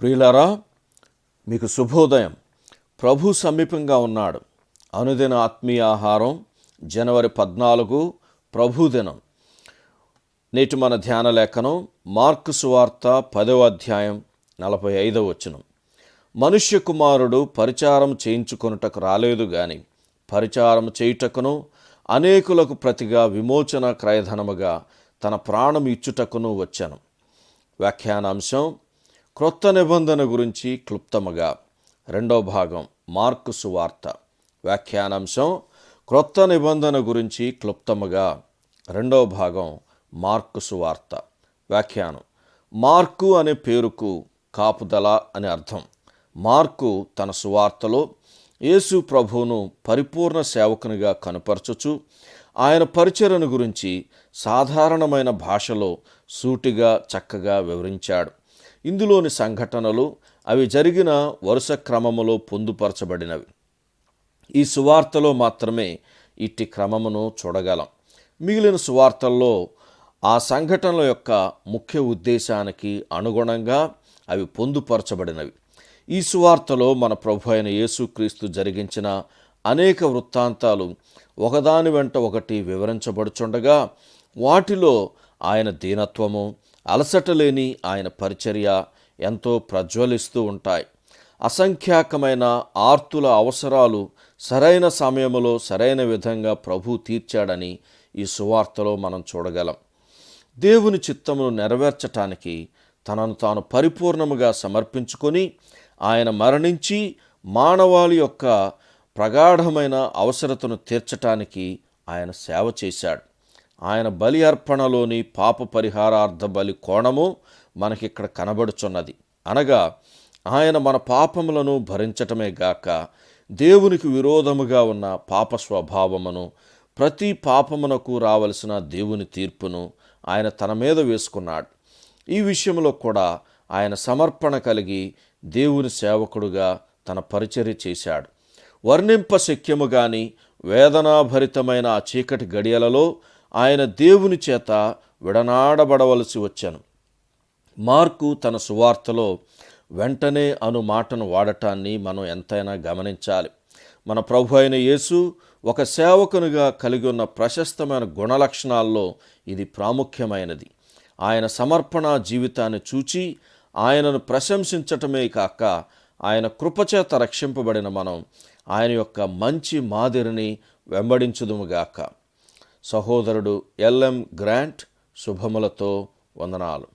ప్రియులారా మీకు శుభోదయం. ప్రభు సమీపంగా ఉన్నాడు. అనుదిన ఆత్మీయ ఆహారం జనవరి పద్నాలుగు ప్రభుదినం నేటి మన ధ్యాన లేఖనం మార్కు సువార్త పదవ అధ్యాయం నలభై ఐదవ వచనం. మనుష్య కుమారుడు పరిచారం చేయించుకొనుటకు రాలేదు గాని పరిచారం చేయుటకును అనేకులకు ప్రతిగా విమోచన క్రయధనముగా తన ప్రాణం ఇచ్చుటకును వచ్చాను. వ్యాఖ్యానాంశం క్రొత్త నిబంధన గురించి క్లుప్తముగా. రెండో భాగం మార్కు సువార్త. వ్యాఖ్యానాంశం క్రొత్త నిబంధన గురించి క్లుప్తముగా. రెండో భాగం మార్కు సువార్త. వ్యాఖ్యానం మార్కు అనే పేరుకు కాపుదల అని అర్థం. మార్కు తన సువార్తలో యేసు ప్రభువును పరిపూర్ణ సేవకునిగా కనుపరచుచు ఆయన పరిచరణ గురించి సాధారణమైన భాషలో సూటిగా చక్కగా వివరించాడు. ఇందులోని సంఘటనలు అవి జరిగిన వరుస క్రమములో పొందుపరచబడినవి. ఈ సువార్తలో మాత్రమే ఇట్టి క్రమమును చూడగలం. మిగిలిన సువార్తల్లో ఆ సంఘటనల యొక్క ముఖ్య ఉద్దేశానికి అనుగుణంగా అవి పొందుపరచబడినవి. ఈ సువార్తలో మన ప్రభు అయిన యేసుక్రీస్తు జరిగించిన అనేక వృత్తాంతాలు ఒకదాని వెంట ఒకటి వివరించబడుచుండగా వాటిలో ఆయన దీనత్వము అలసట లేని ఆయన పరిచర్య ఎంతో ప్రజ్వలిస్తూ ఉంటాయి. అసంఖ్యాకమైన ఆర్తుల అవసరాలు సరైన సమయంలో సరైన విధంగా ప్రభు తీర్చాడని ఈ సువార్తలో మనం చూడగలం. దేవుని చిత్తమును నెరవేర్చటానికి తనను తాను పరిపూర్ణముగా సమర్పించుకొని ఆయన మరణించి మానవాళి యొక్క ప్రగాఢమైన అవసరతను తీర్చటానికి ఆయన సేవ చేశాడు. ఆయన బలి అర్పణలోని పాప పరిహారార్థ బలి కోణము మనకిక్కడ కనబడుచున్నది. అనగా ఆయన మన పాపములను భరించటమే గాక దేవునికి విరోధముగా ఉన్న పాప స్వభావమును ప్రతి పాపమునకు రావలసిన దేవుని తీర్పును ఆయన తన మీద వేసుకున్నాడు. ఈ విషయంలో కూడా ఆయన సమర్పణ కలిగి దేవుని సేవకుడుగా తన పరిచర్య చేశాడు. వర్ణింప శక్యము గాని వేదనాభరితమైన ఆ చీకటి గడియలలో ఆయన దేవుని చేత విడనాడబడవలసి వచ్చాను. మార్కు తన సువార్తలో వెంటనే అను మాటను వాడటాన్ని మనం ఎంతైనా గమనించాలి. మన ప్రభు అయిన యేసు ఒక సేవకునిగా కలిగి ఉన్న ప్రశస్తమైన గుణలక్షణాల్లో ఇది ప్రాముఖ్యమైనది. ఆయన సమర్పణ జీవితాన్ని చూచి ఆయనను ప్రశంసించటమే కాక ఆయన కృపచేత రక్షింపబడిన మనం ఆయన యొక్క మంచి మాదిరిని వెంబడించుదుముగాక సహోదరుడు ఎల్ఎం గ్రాంట్ శుభములతో వందనాలు.